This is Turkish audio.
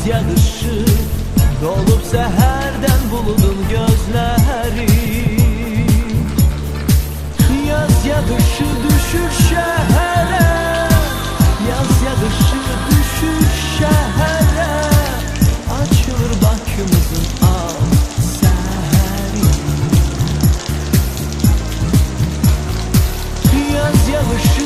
Akasya dışı Dolup seherden buludun gözleri. Yaz ya dışı düşür şehre Yaz ya dışı düşür şehre. Açılır bakımızın al seheri Yaz ya dışı